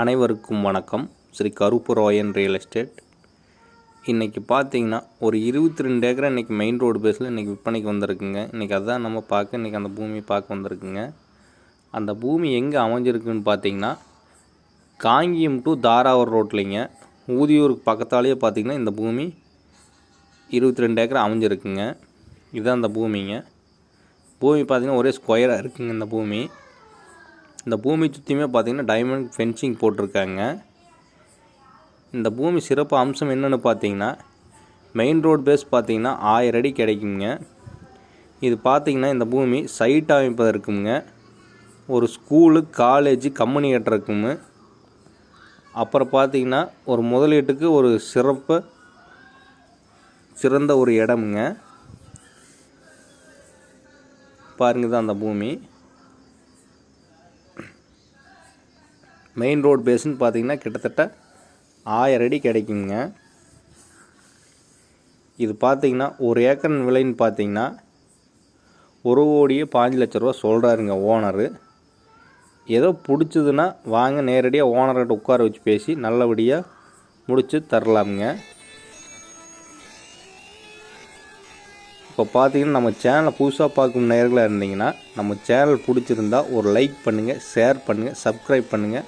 அனைவருக்கும் வணக்கம். ஸ்ரீ கருப்பு ராயன் ரியல் எஸ்டேட் இன்றைக்கி பார்த்தீங்கன்னா ஒரு இருபத்தி ரெண்டு ஏக்கர் இன்றைக்கி மெயின் ரோடு பேஸில் இன்றைக்கி விற்பனைக்கு வந்திருக்குங்க. இன்றைக்கி அதான் நம்ம பார்க்க இன்றைக்கி அந்த பூமி பார்க்க வந்திருக்குங்க. அந்த பூமி எங்கே அமைஞ்சிருக்குன்னு பார்த்தீங்கன்னா காங்கியம் டு தாராவூர் ரோட்லிங்க ஊதியூருக்கு பக்கத்தாலேயே பார்த்தீங்கன்னா இந்த பூமி இருபத்தி ரெண்டு ஏக்கர் அமைஞ்சிருக்குங்க. இதுதான் அந்த பூமிங்க. பூமி பார்த்தீங்கன்னா ஒரே ஸ்கொயராக இருக்குங்க இந்த பூமி. இந்த பூமி சுற்றியுமே பார்த்தீங்கன்னா டைமண்ட் ஃபென்சிங் போட்டிருக்காங்க. இந்த பூமி சிறப்பு அம்சம் என்னென்னு பார்த்தீங்கன்னா மெயின் ரோடு பேஸ் பார்த்திங்கன்னா ஆயிரம் அடி கிடைக்குங்க. இது பார்த்தீங்கன்னா இந்த பூமி சைட் அமைப்பதற்குங்க. ஒரு ஸ்கூலு காலேஜ் கம்பெனி கட்டுறக்குங்க அப்புறம் பார்த்திங்கன்னா ஒரு முதலீட்டுக்கு ஒரு சிறப்பு சிறந்த ஒரு இடமுங்க. பாருங்க தான் அந்த பூமி. மெயின் ரோடு பேஸ்ன்னு பார்த்தீங்கன்னா கிட்டத்தட்ட ஆயிரம் அடி கிடைக்குங்க. இது பார்த்தீங்கன்னா ஒரு ஏக்கர் விலைன்னு பார்த்தீங்கன்னா ஒரு கோடியே பாஞ்சு லட்ச ரூபா சொல்கிறாருங்க ஓனரு. ஏதோ பிடிச்சதுன்னா வாங்க நேரடியாக ஓனர்கிட்ட உட்கார வச்சு பேசி நல்லபடியாக முடித்து தரலாமுங்க. இப்போ பார்த்தீங்கன்னா நம்ம சேனலை புதுசாக பார்க்கும் நேர்களாக இருந்தீங்கன்னா நம்ம சேனல் பிடிச்சிருந்தா ஒரு லைக் பண்ணுங்கள் ஷேர் பண்ணுங்கள் சப்ஸ்கிரைப் பண்ணுங்கள்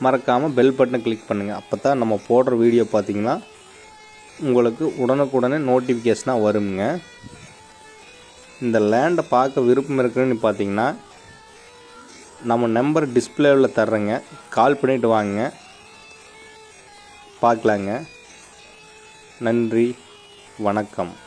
மறக்காமல் பெல் பட்டனை கிளிக் பண்ணுங்கள் அப்போ தான் நம்ம போடுற வீடியோ பார்த்தீங்கன்னா உங்களுக்கு உடனுக்குடனே நோட்டிஃபிகேஷனாக வருங்க. இந்த லேண்டை பார்க்க விருப்பம் இருக்குன்னு பார்த்தீங்கன்னா நம்ம நம்பர் டிஸ்பிளேவில் தர்றேங்க. கால் பண்ணிவிட்டு வாங்க. பார்க்கலாங்க. நன்றி. வணக்கம்.